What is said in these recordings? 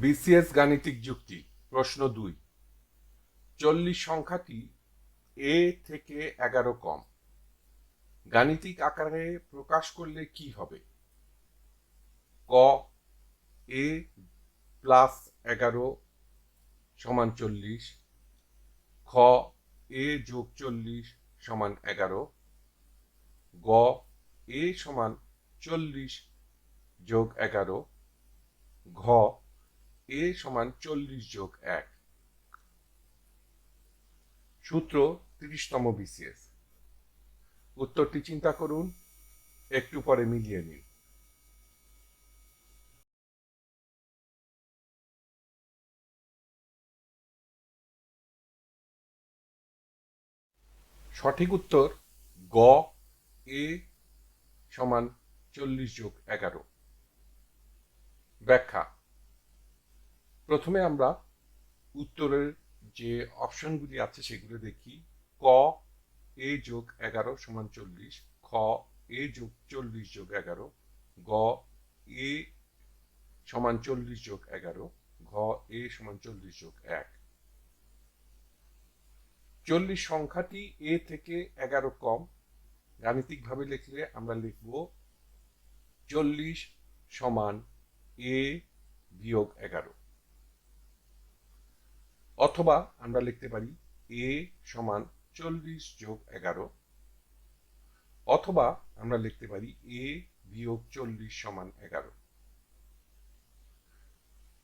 BCS গাণিতিক যুক্তি, প্রশ্ন দুই। চল্লিশ সংখ্যাটি এ থেকে এগারো কম। গাণিতিক আকারে প্রকাশ করলে কি হবে? ক, এ প্লাস এগারো সমান চল্লিশ, খ, এ যোগ চল্লিশ সমান এগারো, গ, এ সমান চল্লিশ যোগ এগারো, ঘ এ সমান চল্লিশ যোগ এক। সূত্র তিরিশতম বিসিএস উত্তরটি চিন্তা করুন, একটু পরে মিলিয়ে নিন। সঠিক উত্তর, গ, এ সমান চল্লিশ যোগ এগারো। ব্যাখ্যা প্রথমে আমরা উত্তরের যে অপশনগুলি আছে সেগুলো দেখি। ক, এ যোগ এগারো সমান চল্লিশ। খ, এ যোগ চল্লিশ যোগ এগারো। গ, এ সমান চল্লিশ যোগ এগারো। ঘ, এ সমান চল্লিশ যোগ এক। চল্লিশ সংখ্যাটি এ থেকে এগারো কম। গাণিতিকভাবে লিখলে আমরা লিখব চল্লিশ সমান এ বিয়োগ এগারো। অথবা আমরা লিখতে পারি এ সমান চল্লিশ যোগ এগারো, অথবা আমরা লিখতে পারি এ বিয়োগ চল্লিশ সমান এগারো।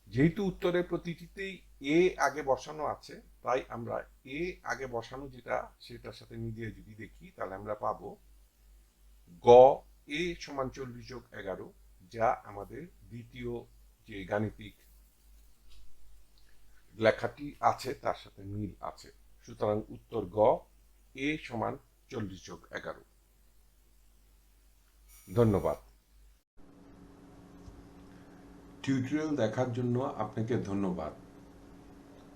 যেহেতু উত্তরে প্রতিটিতেই এ আগে বসানো আছে, তাই আমরা এ আগে বসানো যেটা, সেটার সাথে মিলিয়ে যদি দেখি, তাহলে আমরা পাবো গ এ সমান চল্লিশ যোগ এগারো, যা আমাদের দ্বিতীয় যে গাণিতিক লেখাটি আছে, তার সাথে মিল আছে। সুতরাং উত্তর গ, এ সমান চল্লিশ যোগ এগারো। ধন্যবাদ। টিউটোরিয়াল দেখার জন্য আপনাকে ধন্যবাদ।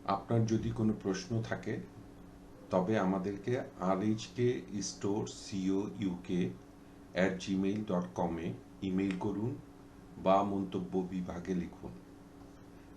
আপনার যদি কোনো প্রশ্ন থাকে, তবে আমাদেরকে R H K store C O UK at Gmail dot কমে ইমেল করুন বা মন্তব্য বিভাগে লিখুন।